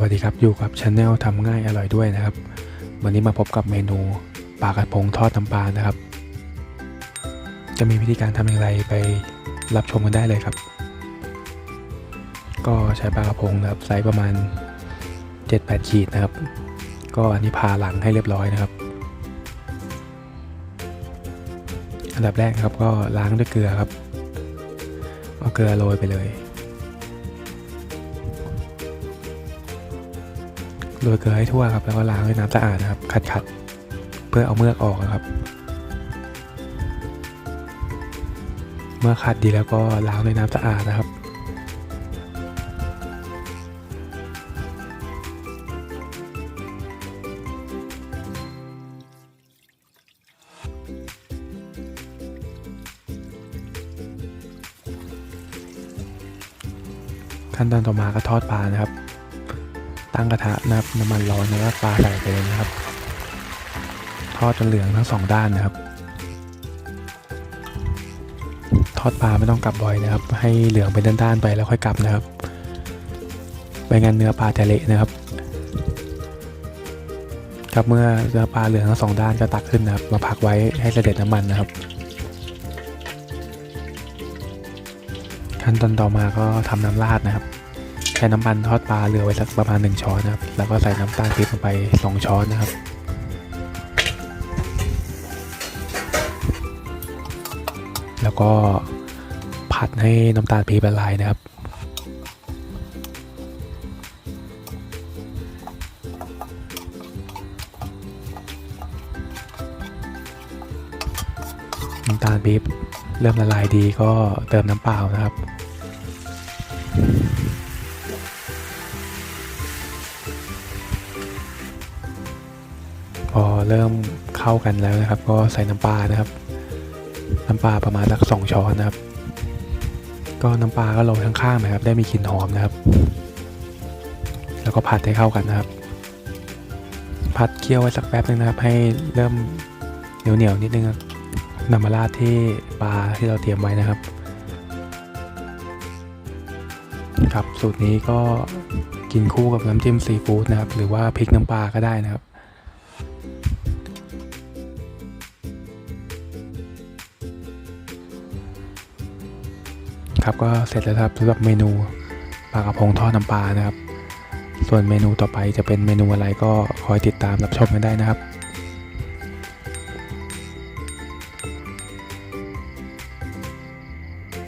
วัสดีครับ อยู่กับช anel ทำง่ายอร่อยด้วยนะครับ วันนี้มาพบกับเมนูปลากระพงทอดน้ำปลานะครับ จะมีวิธีการทำอย่างไรไปรับชมกันได้เลยครับ ก็ใช้ปลากระพงนะครับไซส์ประมาณ 7-8 ขีดนะครับ ก็อันนี้ผ่าหลังให้เรียบร้อยนะครับ อันดับแรกครับก็ล้างด้วยเกลือครับ เอาเกลือโรยไปเลย โรยเกลือให้ทั่วครับแล้วก็ล้างด้วยน้ำสะอาดนะครับ ขัดๆเพื่อเอาเมือกออกนะครับ เมื่อขัดดีแล้วก็ล้างด้วยน้ำสะอาดนะครับขั้นตอนต่อมาก็ทอดปลานะครับ ตั้งกระทะนะครับน้ำมันร้อนแล้วก็ปลาใส่ไปเลยนะครับ ทอดจนเหลืองทั้งสองด้านนะครับ ทอดปลาไม่ต้องกลับบ่อยนะครับ ให้เหลืองเป็นด้านๆไปแล้วค่อยกลับนะครับไม่งั้นเนื้อปลาจะเละนะครับครับเมื่อเนื้อปลาเหลืองทั้งสองด้านก็ตักขึ้นนะครับ มาพักไว้ให้เสด็จน้ำมันนะครับ ขั้นตอนต่อมาก็ทำน้ำราดนะครับ ใช้น้ำมันทอดปลาเหลือไว้สักประมาณ1ช้อนนะครับ แล้วก็ใส่น้ำตาลปี๊บลงไป 2 ช้อนนะครับ แล้วก็ผัดให้น้ำตาลปี๊บละลายนะครับน้ำตาลปี๊บเริ่มละลายดีก็เติมน้ำเปล่านะครับ อเริ่มเข้ากันแล้วนะครับ ก็ใส่น้ำปลานะครับ น้ำปลาประมาณสักสองช้อนนะครับ ก็น้ำปลาก็ลงข้างๆนะครับ ได้มีกลิ่นหอมนะครับ แล้วก็ผัดให้เข้ากันนะครับ ผัดเคี่ยวไว้สักแป๊บนึงนะครับ ให้เริ่มเหนียวๆนิดนึงนำมาราดที่ปลาที่เราเตรียมไว้นะครับครับสูตรนี้ก็กินคู่กับน้ำจิ้มซีฟู้ดนะครับ หรือว่าพริกน้ำปลาก็ได้นะครับ ครับก็เสร็จแล้วครับสำหรับเมนูปลากระพงทอดน้ำปลานะครับ ส่วนเมนูต่อไปจะเป็นเมนูอะไรก็คอยติดตามรับชมกันได้นะครับ